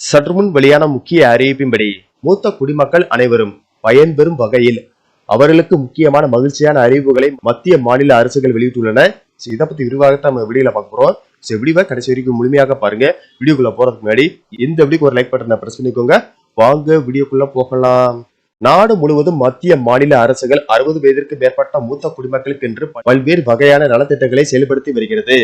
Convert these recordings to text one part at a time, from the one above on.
சற்றுமுன் வெளியான முக்கிய அறிவிப்பின்படி மூத்த குடிமக்கள் அனைவரும் பயன்பெறும் வகையில் அவர்களுக்கு முக்கியமான மகிழ்ச்சியான அறிவிப்புகளை மத்திய மாநில அரசுகள் வெளியிட்டுள்ளன. So, இதை பத்தி விரிவாக நம்ம வீடியோல பார்க்க போறோம். ஸோ வீடியோவை கடைசி வரைக்கும் முழுமையாக பாருங்க. வீடியோக்குள்ள போறதுக்கு முன்னாடி இந்த வீடியோக்கு ஒரு லைக் பட்டனை பிரஸ் பண்ணிக்கோங்க. வாங்க வீடியோக்குள்ள போகலாம். நாடு முழுவதும் மத்திய மாநில அரசுகள் அறுபது வயதிற்கு மேற்பட்ட மூத்த குடிமக்களுக்கு என்று பல்வேறு வகையான நலத்திட்டங்களை செயல்படுத்தி வருகிறது.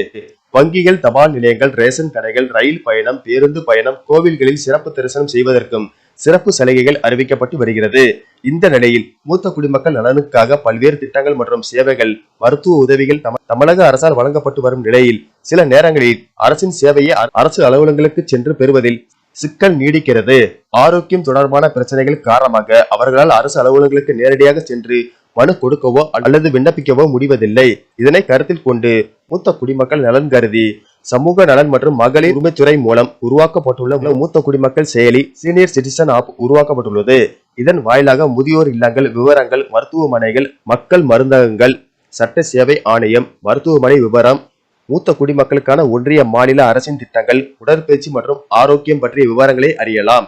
வங்கிகள் தபால் நிலையங்கள் ரேஷன் கடைகள் ரயில் பயணம் பேருந்து பயணம் கோவில்களில் சிறப்பு தரிசனம் செய்வதற்கும் சிறப்பு சலுகைகள் அறிவிக்கப்பட்டு வருகிறது. இந்த நிலையில் மூத்த குடிமக்கள் நலனுக்காக பல்வேறு திட்டங்கள் மற்றும் சேவைகள் மருத்துவ உதவிகள் தமிழக அரசால் வழங்கப்பட்டு வரும் நிலையில் சில நேரங்களில் அரசின் சேவையை அரசு அலுவலகங்களுக்கு சென்று பெறுவதில் சிக்கல் நீடிக்கிறது. ஆரோக்கியம் தொடர்பான பிரச்சனைகள் காரணமாக அவர்களால் அரசு அலுவலகங்களுக்கு நேரடியாக சென்று மனு கொடுக்கவோ அல்லது விண்ணப்பிக்கவோ முடிவதில்லை. இதனை கருத்தில் கொண்டு மூத்த குடிமக்கள் நலன் கருதி சமூக நலன் மற்றும் மகளிர் உரிமைத்துறை மூலம் உருவாக்கப்பட்டுள்ள மூத்த குடிமக்கள் செயலி சீனியர் சிட்டிசன் ஆப் உருவாக்கப்பட்டுள்ளது. இதன் வாயிலாக முதியோர் இல்லங்கள் விவரங்கள் மருத்துவமனைகள் மக்கள் மருந்தகங்கள் சட்ட சேவை ஆணையம் மருத்துவமனை விவரம் மூத்த குடிமக்களுக்கான ஒன்றிய மாநில அரசின் திட்டங்கள் உடற்பயிற்சி மற்றும் ஆரோக்கியம் பற்றிய விவரங்களை அறியலாம்.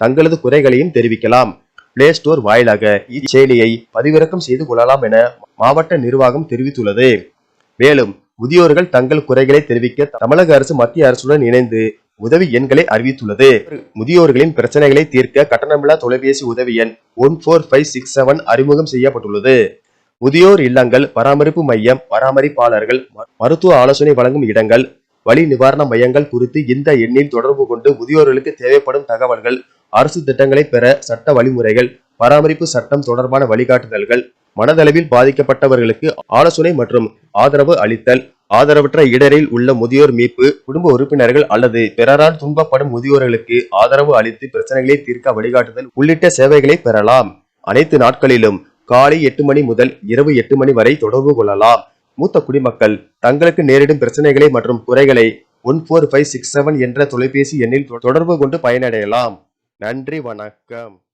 தங்களது குறைகளையும் தெரிவிக்கலாம். பிளே ஸ்டோர் வாயிலாக இச்செயலியை பதிவிறக்கம் செய்து கொள்ளலாம் என மாவட்ட நிர்வாகம் தெரிவித்துள்ளது. மேலும் முதியோர்கள் தங்கள் குறைகளை தெரிவிக்க தமிழக அரசு மத்திய அரசுடன் இணைந்து உதவி எண்களை அறிவித்துள்ளது. முதியோர்களின் பிரச்சனைகளை தீர்க்க கட்டணமில்லா தொலைபேசி உதவி எண் one four five six seven அறிமுகம் செய்யப்பட்டுள்ளது. முதியோர் இல்லங்கள் பராமரிப்பு மையம் பராமரிப்பாளர்கள் ம- மருத்துவ ஆலோசனை வழங்கும் இடங்கள் வலி நிவாரண மையங்கள் குறித்து இந்த எண்ணில் தொடர்பு கொண்டு முதியோர்களுக்கு தேவைப்படும் தகவல்கள் அரசு திட்டங்களை பெற சட்ட வழிமுறைகள் பராமரிப்பு சட்டம் தொடர்பான வழிகாட்டுதல்கள் மனதளவில் பாதிக்கப்பட்டவர்களுக்கு ஆலோசனை மற்றும் ஆதரவு அளித்தல் ஆதரவற்ற இடரில் உள்ள முதியோர் மீட்பு குடும்ப உறுப்பினர்கள் அல்லது பிறரால் துன்பப்படும் முதியோர்களுக்கு ஆதரவு அளித்து பிரச்சனைகளை தீர்க்க வழிகாட்டுதல் உள்ளிட்ட சேவைகளை பெறலாம். அனைத்து நாட்களிலும் காலை எட்டு மணி முதல் இரவு எட்டு மணி வரை தொடர்பு கொள்ளலாம். மூத்த குடிமக்கள் தங்களுக்கு நேரிடும் பிரச்சனைகளை மற்றும் குறைகளை one four five six seven என்ற தொலைபேசி எண்ணில் தொடர்பு கொண்டு பயனடையலாம். நன்றி வணக்கம்.